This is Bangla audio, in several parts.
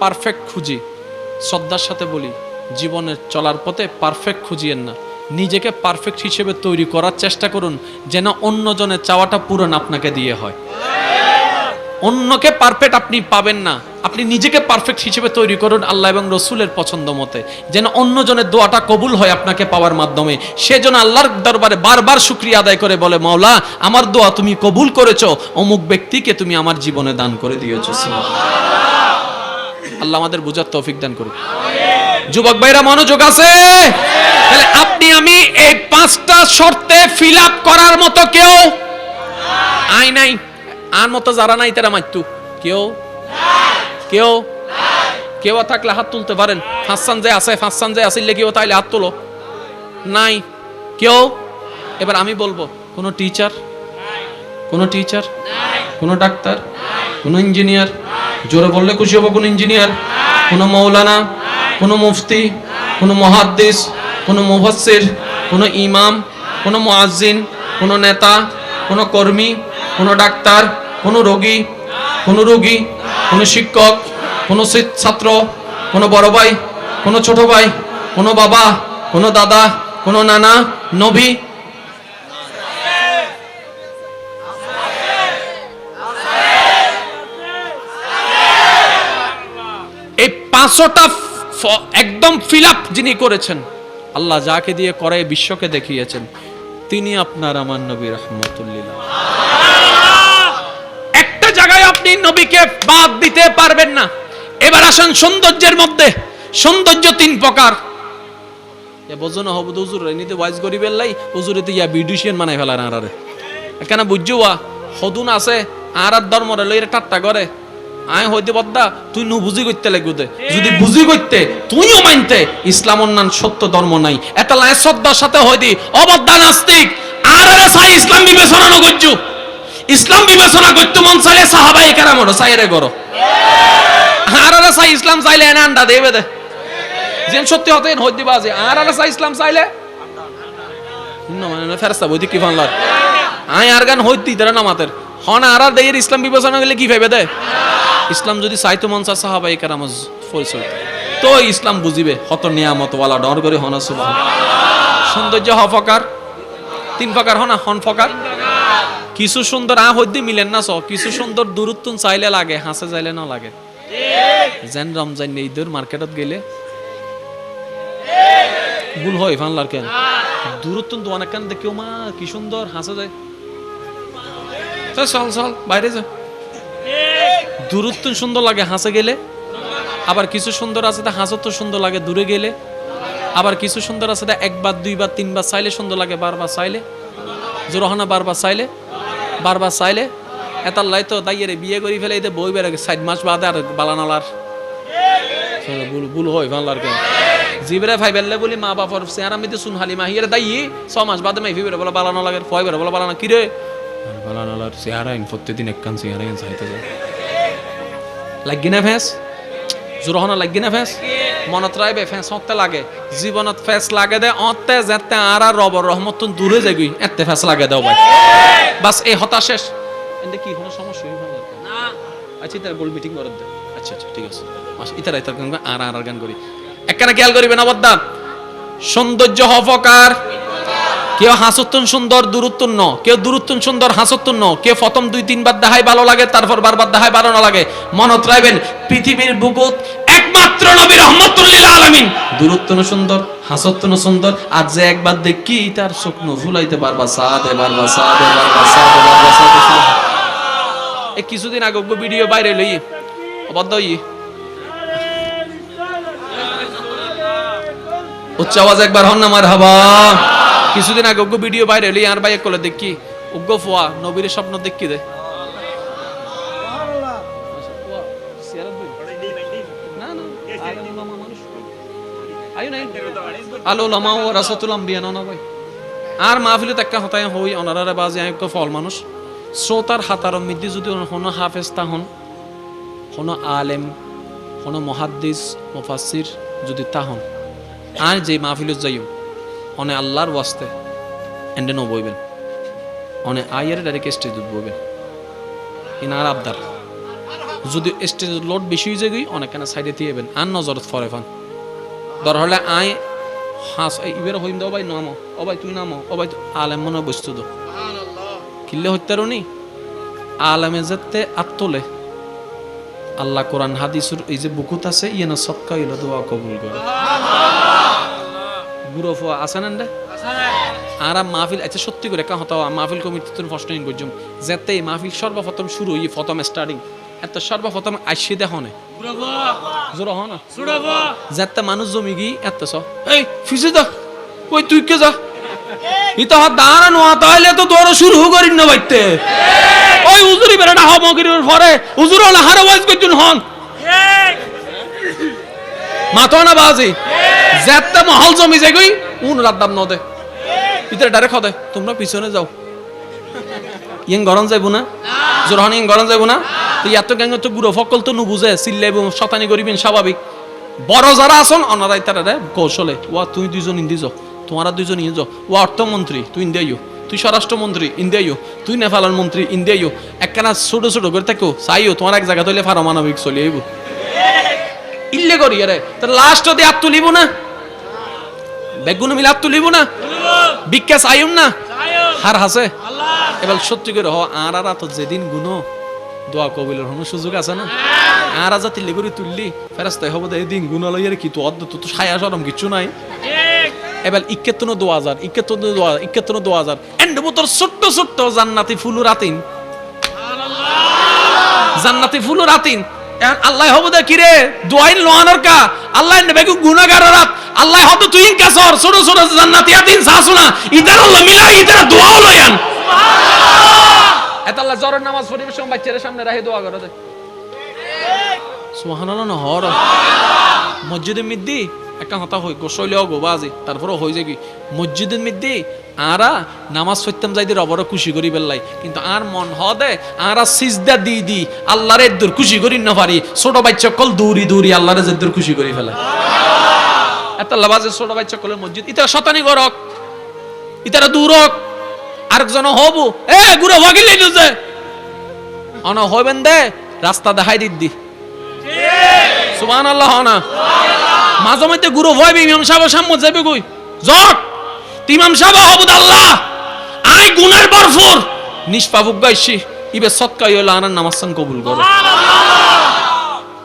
পারফেক্ট খুঁজি। শ্রদ্ধার সাথে বলি, জীবনের চলার পথে পারফেক্ট খুঁজিয়েন না। নিজেকে পারফেক্ট হিসেবে তৈরি করার চেষ্টা করুন, যেন অন্যজনের চাওয়াটা পূরণ আপনাকে দিয়ে হয়। অন্যকে পারফেক্ট আপনি পাবেন না। আপনি নিজেকে পারফেক্ট হিসেবে তৈরি করুন আল্লাহ এবং রসুলের পছন্দ মতে। যেন অন্যজনের দোয়াটা কবুল হয় আপনাকে পাওয়ার মাধ্যমে। সেজন্য আল্লাহর দরবারে বারবার শুক্রিয়া আদায় করে বলে, মাওলা, আমার দোয়া তুমি কবুল করেছ। অমুক ব্যক্তিকে তুমি আমার জীবনে দান করে দিয়েছ। আল্লাহ আমাদের বুঝার তৌফিক দান করুন যুবক ভাইরা, মনোযোগ আছে? তাহলে আপনি, আমি এই পাঁচটা শর্তে ফিল করার মতো কেউ? আই নাই। আর মতো যারা নাই তারা মাইতু কেউ? কেউ? কেউ থাকলে হাত তুলতে পারেন। ফাঁসান যে আছে ফাঁসান যে আসিলে কেউ তাইলে হাত তুলো। নাই। কেউ? এবার আমি বলব, কোনো টিচার কোনো টিচার কোনো ডাক্তার? কোনো ইঞ্জিনিয়ার জোরে বললে খুশি হব কোনো ইঞ্জিনিয়ার কোনো মৌলানা, কোনো মুফতি, কোনো মহাদ্দিস, কোনো মুফাসসির, কোনো ইমাম, কোনো মুয়াজ্জিন, কোনো নেতা, কোনো কর্মী, কোনো ডাক্তার, কোনো রোগী কোনো রোগী, কোনো শিক্ষক, কোনো ছাত্র, কোনো বড় ভাই, কোনো ছোট ভাই, কোনো বাবা, কোনো দাদা, কোনো নানা, নবী পাঁচশোটা একদম ফিল আপ যিনি করেছেন। আল্লাহ যাকে দিয়ে করে, বিশ্বকে দেখিয়েছেন, তিনি আপনার আমার নবী রহমতুল্লিল। একটা জায়গায় আপনি নবীকে বাদ দিতে পারবেন না। এবার আসেন সৌন্দর্যের মধ্যে। সৌন্দর্য তিন প্রকার। এ বোঝো না, হবু হুজুর এনিতে ওয়াইজ গরিবের লাই, হুজুরে ইয়া বিউটিশিয়ান বানাই ফেলার আরারে কেন বুঝছ? হদুন আছে, আর আর ধর্মরে লইরে টাট্টা করে। আয় হইতে বদ্দা তুই নু বুঝি করতে লাগবে। যদি বুঝি করতে তুইও মানতে ইসলাম অন্যান সত্য ধর্ম নাই। এটা লাই শ্রদ্ধার সাথে হইতি অবদ্দা নাস্তিক আর আর সাই ইসলাম বিবেচনা ন করছু ইসলাম বিবেচনা করতে মন চাইলে সাহাবাই কেরামর সাইরে করো আর আর সাই ইসলাম চাইলে এনে আন্ডা দেবে দে। যেন সত্যি হতে হইতে বাজে। আর আর সাই ইসলাম চাইলে? মানে ফেরস্তা বইতে কি ফানলার আয় আর গান হইতি তারা নামাতের। হন আর দেয়ের ইসলাম বিবেচনা করলে কি ভেবে দে? ইসলাম যদি চাইতো মন চা সাহাবাই কারামজ পরিচয় তো ইসলাম বুঝিবে, হত নিয়ামত ওয়ালা ডর করে হনা সৌন্দর্য হ তিন ফকার হনা হন ফকার। কিছু সুন্দর আ হইতে মিলেন না স, কিছু সুন্দর দূরত্ব চাইলে লাগে, হাসে চাইলে না লাগে। যেন রমজান ঈদের মার্কেটত গেলে। ভুল হয় ফানলার কেন? দূরত্ব তো অনেক কান দেখেও মা, কি সুন্দর, হাসা যায়। চল চল চল, বাইরে যা। দূরত্ব সুন্দর লাগে হাসে গেলে। আবার কিছু সুন্দর আছে তা হাসত তো সুন্দর লাগে দূরে গেলে। আবার কিছু সুন্দর আছে তা একবার, দুইবার, তিনবার চাইলে সুন্দর লাগে, বারবার চাইলে। জোরহানা বারবার চাইলে বারবার চাইলে। এটার লাই তো দাইয়ে রে বিয়ে করি ফেলে এতে বই বেড়ে সাইড মাস বাদে আর বালানালার ভুল হয় বাংলার কেন? জিবরে ভাই বেললে বলি, মা বাপর চেহারা মিতে শুন হালি মা হিয়ারে দাই ছ মাস বাদে মাই ফিবে বলে বালানো লাগে ফয় বেরে বলে বালানো কি রে বালানো লার চেহারা ইন প্রত্যেকদিন একখান চেহারা ইন চাইতে যায়। লাগি না ফেস? জোরহন লাগি না ফেস? মনত রাইবে ফেস হতে লাগে। জীবনত ফেস লাগে দে অতে যেতে আর আর রবর রহমত দূরে যাবি এতে ফেস লাগে দাও ভাই। বাস এই হতা শেষ। এতে কি কোনো সমস্যা হইব না। আচ্ছা তার গোল মিটিং করে দে। আচ্ছা আচ্ছা ঠিক আছে। ইতার ইতার গান আর আর গান করি। একখানা খেয়াল করিবেন অবদ্দা সৌন্দর্য হফকার কেউ হাসতুন সুন্দর দূরত্বন ন। কেউ দূরত্বন সুন্দর হাসতুন ন। কেউ প্রথম দুই তিনবার দেখাই ভালো লাগে, তারপর বারবার দেখাই ভালো না লাগে। মনত রাখবেন, পৃথিবীর বুকুত একমাত্র নবী রহমতুল্লিল আলামিন। দূরত্বন সুন্দর হাসতুন সুন্দর, আর যে একবার দেখি তার স্বপ্ন ভুলাইতে পারবা। সাদে পারবা সাদে পারবা সাদে পারবা, সাদে এই কিছুদিন আগে ভিডিও বাইরে লই ই উচ্চ আওয়াজ একবার হন না মার হাবা কিছুদিন আগে উগ্র ভিডিও বাইরে লই আর বাইক কোলে দেখি উগ্র ফোয়া নবীর স্বপ্ন দেখি দে। আলো ওলামা ও রাসাতুল আম্বিয়া, না ভাই। আর মাহফিলে একটা হতায় হই, অনারারে বাজে আয়ক ফল মানুষ। শ্রোতার হাতার মধ্যে যদি হনো হাফেজ তা হন আলেম, হনো মহাদ্দিস, মুফাসসির যদি তা হন। আর যে মাহফিলত যাইও অনে আল্লাহর ওয়াস্তে এন্ডে ন বইবেন অনে আইয়ের ডাইরেক্ট স্টেজ বইবেন ইনার আবদার। যদি স্টেজ লোড বেশি হয়ে যায় অনেকখানে সাইডে দিয়েবেন আর নজরত ফরে ফান। দর হলে আয়, হাস ইবের হইম দো ভাই নামো। ও ভাই তুই নামো। ও ভাই আলেম মনে বস্তু দো। কিল্লে হত্যারও নি আলেমে যেতে আত্মলে আল্লাহ কোরআন, হাদিসুর এই যে বুকুত আছে ইয়ে না সৎকা ইলো দোয়া কবুল করে। গুরু ফুয়া আছে না রে আর মাহফিল আচ্ছা সত্যি করে কা হতাও মাহফিল কমিটি তুমি প্রশ্ন ইন করছম যেতে এই মাহফিল সর্বপ্রথম শুরু হই প্রথম স্টার্টিং এত সর্বপ্রথম আইসি দেখো না। জোর হ না। যাতে মানুষ জমি গি এত স। এই ফিসে দা কই তুই কে যা? ইতা হাত দাঁড়া নোয়া তাহলে তো তোর শুরু করিন না বাইতে। ওই উজুরি বেড়াটা হম করির পরে। উজুর হলে হারে ওয়াজ করছুন হন। মাথা না বাজি। যাতে মহল জমি যায় গই উন রাত দাম নদে। ইতারে ডাইরেক্ট হদে, তোমরা পিছনে যাও। ইয়েন গরম যাইব না? জোরহান ইয়েন গরম যাইব না? তো ইয়াত গ্যাং তো গুরু ফকল তো নুবুঝে চিল্লাইব, শতানি করিবেন স্বাভাবিক। বড় যারা আসন অনারাই তারা কৌশলে। ওয়া, তুই দুইজন ইন্দি যাও তোমারা দুইজন ইয়ে যাও ও অর্থমন্ত্রী, তুই ইন্দিয়াইও তুই স্বরাষ্ট্রমন্ত্রী ইন্দিয়াইও তুই নেপালের মন্ত্রী ইন্দিয়াইও একখানা ছোট ছোট করে থাকো চাইও তোমার এক জায়গা তৈলে পারমাণবিক চলি আইব। ইল্লে করি আরে তার লাস্ট দিয়ে হাত তুলিব না? বেগুন মিলে হাত তুলিব না। বিজ্ঞা চাইম না। হার হাসে এবার সত্যি করে হ আর আর তো যেদিন গুনো দোয়া কবিলের কোনো সুযোগ আছে না? আর আজা তিল্লি করে তুললি ফেরাস্তাই হব দে দিন গুণ লইয়ার কি তো অদ্দ তো ছায়া সরম কিছু নাই। এবার ইক্কেতন দো হাজার ইক্কেতন দো ইক্কেতন দো হাজার এন্ড বোতর ছোট্ট ছোট্ট জান্নাতি ফুলু রাতিন। জান্নাতি ফুলু রাতিন। আল্লাহ হব দে কিরে দোয়াইন লোহানোর কা। আল্লাহ নেবে গুনাগার রাত। আল্লাহ হব তুই কাসর ছোট ছোট জান্নাতি আতিন সাসুনা ইতার আল্লাহ মিলা ইতার দোয়াও লয়ান এত আল্লাহ জরের নামাজ পড়িবার সময় বাচ্চাদের সামনে রাখে দোয়া করে দে সুবহানাল্লাহ না হর মসজিদে মিদ্দি একটা কথা হই গোসইলেও গো বাজি তারপরে হই যাবি মসজিদের মধ্যে আরা নামাজ সত্যম যাই দিয়ে রবর খুশি করি বেল্লাই। কিন্তু আর মন হ দে আরা সিজদা দি দি আল্লাহর এদ্দুর খুশি করি না পারি। ছোট বাচ্চা কল দৌড়ি দৌড়ি আল্লাহর এদ্দুর খুশি করি ফেলে। এত লাবাজে ছোট বাচ্চা কলের মসজিদ। ইতারা শতানি গরক ইতারা দূরক আরেকজন হবু। এ গুড়ো ভাগিলে যে অন হইবেন দে রাস্তা দেখাই দিদ্দি সুবহান আল্লাহ না মাঝে মধ্যে গুরু ভয় ইমাম সাহেব সামনে যাবে কই? জট ইমাম সাহেব হবুদ আল্লাহ আই গুনার বরফুর নিষ্পাপুক গাইছি ইবে সৎকাই হইল আনার নামাজ সান কবুল করো।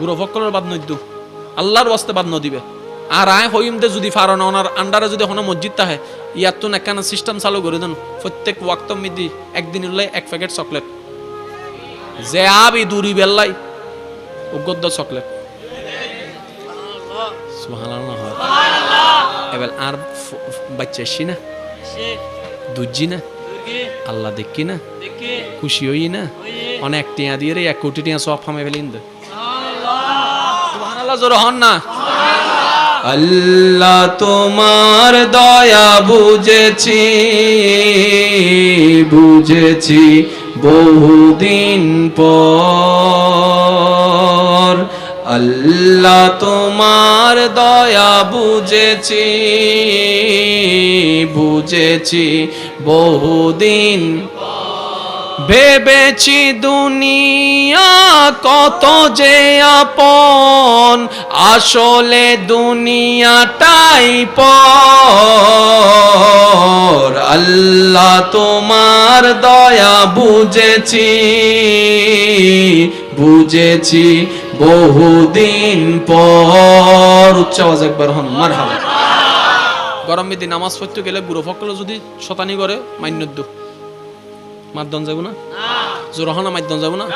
গুরু ফকলের বাদ নইদু আল্লাহর ওয়াস্তে বাদ নদিবে আর আয় হইম দে যদি ফারন ওনার আন্ডারে যদি কোনো মসজিদ তাহে ইয়াত তো একখানা সিস্টেম চালু করে দেন। প্রত্যেক ওয়াক্ত মিদি একদিন উল্লাই এক প্যাকেট চকলেট যে আবি দূরি বেল্লাই উগদ্দ চকলেট এবার আর বাচ্চা এসছি না? দুজি না? আল্লাহ দেখি না? খুশি হই না? অনেক টিয়া দিয়ে রে এক কোটি টিয়া সব ফামে ফেলিন দে। সুবহানাল্লাহ। জোর হন না। আল্লাহ তোমার দয়া বুঝেছি বুঝেছি বহুদিন পর। আল্লাহ তোমার দয়া বুঝেছি বুঝেছি বহুদিন ভেবেছি দুনিয়া কত যে আপন, আসলে দুনিয়াটাই পর। আল্লাহ তোমার দয়া বুঝেছি বুঝেছি বহুদিন পর। উচ্চ আওয়াজ একবার হন মার গরম বিধি নামাজ পড়তে গেলে গুরু ফকল যদি শতানি করে মান্য মাদ্দন যাব না? জোরহানা মাদ্দন যাব না?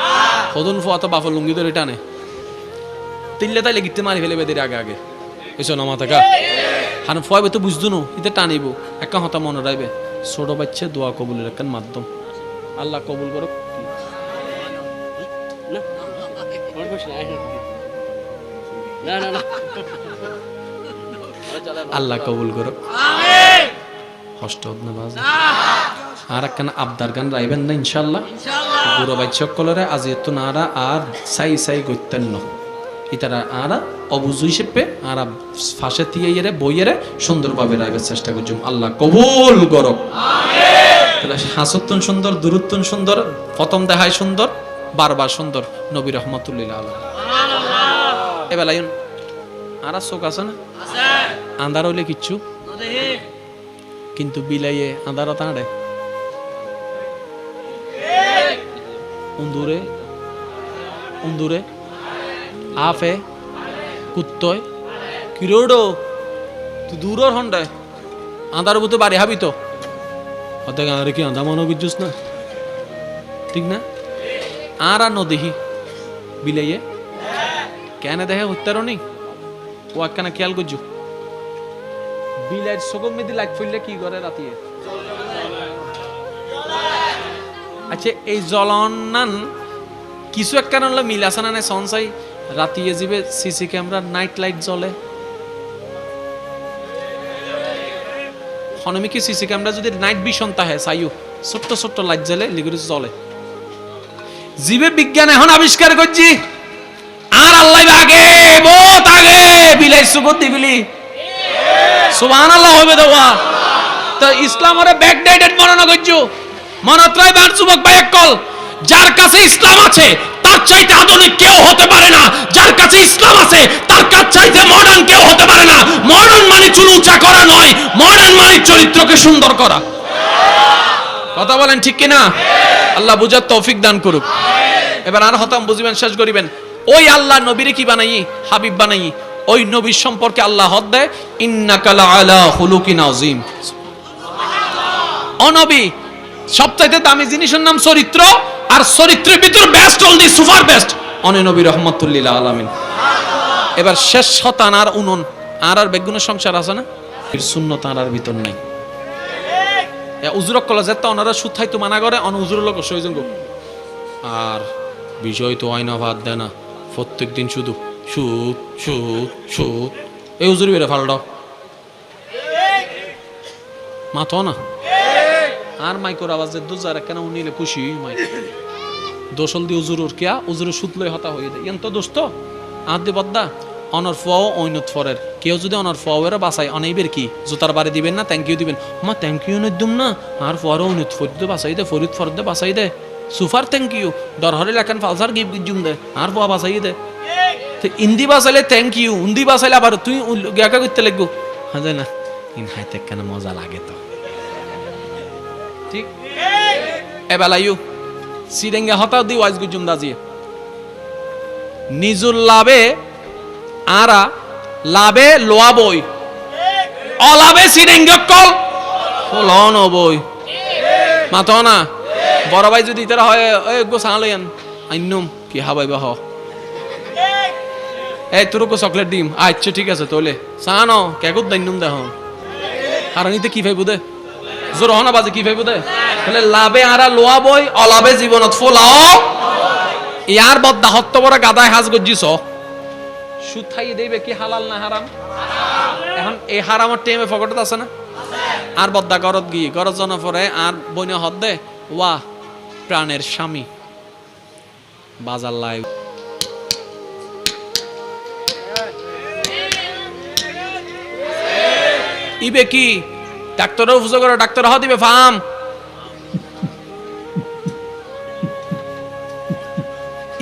সদন ফোয়া তো বাফর লুঙ্গি ধরে টানে। তিল্লে তাইলে গিতে মারি ফেলে বেদের আগে আগে। এসো নামা থাকা হান ফয়াবে তো বুঝতো নো? ইতে টানিব। একা হতা মনে রাখবে ছোট বাচ্চা দোয়া কবুলের একখান মাধ্যম আল্লাহ কবুল করো আল্লাহ কবুল করো কষ্ট হোক না বাজ আর একখান আবদার গান রাইবেন না ইনশাল্লাহ। বুড়ো বাচ্চা কলরে আজ এত নারা আর সাই সাই করতেন ন। ইতারা আরা অবুজু হিসেবে আরা ফাঁসে দিয়ে বইয়েরে সুন্দরভাবে রাখবার চেষ্টা করছুম আল্লাহ কবুল তাহলে হাসত্তন সুন্দর দূরত্বন সুন্দর প্রথম দেখায় সুন্দর বারবার সুন্দর নবী রহমতুল্লিল লাইন আর আর চোখ আছে না? আন্ধার হইলে কিচ্ছু। কিন্তু বিলাইয়ে আন্ধার তাঁড়ে উন্দুরে উন্দুরে আফে কুত্তয় কিরোডো তুই দূরর হন্ডায় আন্ধার বুতে বাড়ি হাবি তো অর্ধেক আন্ধারে কি আন্ধা মনে করছিস না ঠিক না আর আর নদেহি বিলাইয়ে কেন দেখে হত্যারও নেই ও একখানা খেয়াল করছ বিলাইয়ের সকল মেদি লাইট ফুললে কি করে রাতিয়ে আচ্ছা এই জ্বলনান কিছু এক কারণ মিল আছে না সনসাই রাতিয়ে যাবে সিসি ক্যামেরা নাইট লাইট জ্বলে। হনমি সিসি ক্যামেরা যদি নাইট ভিশন তাহে সাইও ছোট্ট ছোট্ট লাইট জ্বলে লিগুলো জ্বলে। জীবে বিজ্ঞান এখন আবিষ্কার করছি। আর আল্লাহ আগে, বহুত আগে, বিলাই সুগত দিবিলি। সুবহান আল্লাহ হবে দেওয়া। তো ইসলাম ওরে ব্যাকডেটেড মনে করছ। যুবক যার কাছে ইসলাম আছে, তার চাইতে আধুনিক কেউ হতে পারে না। যার কাছে ইসলাম আছে, তার কাছ চাইতে মডার্ন কেউ হতে পারে না। মডার্ন মানে চুল উঁচা করা নয় মডার্ন মানে চরিত্রকে সুন্দর করা। কথা বলেন ঠিক কিনা? আল্লাহ বুঝার তৌফিক দান করুক। এবার আর হতাম বুঝিবেন, শেষ করিবেন। ওই আল্লাহ নবীরে কি বানাই? হাবিব বানাই? ওই নবীর সম্পর্কে আল্লাহ হদ দেয়? ইন্নাকালা আলা হুলুকিন আজিম অনবী সবচাইতে দামি জিনিসের নাম চরিত্র আর চরিত্রের ভিতর বেস্ট অনলি সুপার বেস্ট অনে নবী রহমতুল্লিল আলামিন। এবার শেষ শতান আর উনন। আর আর বেগুনের সংসার আছে না? এর শূন্য তার আর ভিতর নাই। উজুরক কলা যেত ওনারা সুথাই তো মানা করে, অন উজুর লোক আর বিষয় তো আইনা ভাত দেয় না। প্রত্যেক দিন শুধু সুদ সুদ সুদ। এই উজুরি বেড়ে ফালডাও। মাথো না? আর মাইকোর আওয়াজে দুজার কেন উনিলে খুশি মাইক? দোসল দি উজুরুর কিয়া, উজুর সুত লই হতা হয়ে দেয় এন তো দোস্ত, আর দি বদ্দা, অনর ফুয়াও ঐনত ফরের। কেউ যদি অনর ফুয়াওয়ের বাসাই অনেইবের কি? জুতার বাড়ি দিবেন না থ্যাংক ইউ দিবেন। মা থ্যাংক ইউ নদুম না। আর ফুয়ারও ঐনত ফরিদ বাসাই দে, ফরিদ ফরদ বাসাই দে। সুফার থ্যাংক ইউ দরহরে লেখান ফালসার গিফট গিজুম দে। আর ফুয়া বাসাই দে। তো ইন্দি বাসাইলে থ্যাংক ইউ উন্দি বাসাইলে আবার তুই গেকা করতে লাগবো। হ্যাঁ না ইন হাইতে কেন মজা লাগে তো। ঠিক? এবেলা ইউ সিরেঙ্গে হতাও দি ওয়াইজ গুজুম দাজিয়ে। নিজুর লাভে আরা লাভে লোয়া বই। অলাভে সিরেঙ্গে কল। ফলন বই। মাত না, বড় ভাই যদি তারা হয় ওই গো সাঁলাইয়ান আইনুম, কি হাবাই বাহ এই তোর কো চকলেট ডিম আচ্ছা ঠিক আছে তোলে সানো কেকুত দাইনুম দেহ আর নিতে কি ভাই বুদে জোর বাজে কি ভাই বুদে তাহলে লাভে আরা লোয়া বই অলাভে জীবনত ফোলাও। ইয়ার বদ্দা হত্ত বড় গাদায় হাজ গজ্জিস সুদ খাইয়ে দেবে কি হালাল না হারাম এখন এই হারামের টেমে ফকটত আছে না? আর বদ্দা গরত গিয়ে গরত জন পরে আর বইনে হদ দে ওয়া প্রাণের স্বামী। বাজার লাই ইবে কি? ডাক্তারও ফুজো করো, ডাক্তার হ দিবে ফাম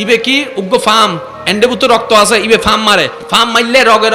ইবে কি? উগ্র ফার্ম এন্ডে রক্ত আছে, ইবে ফার্ম মারে। ফার্ম মারলে রগের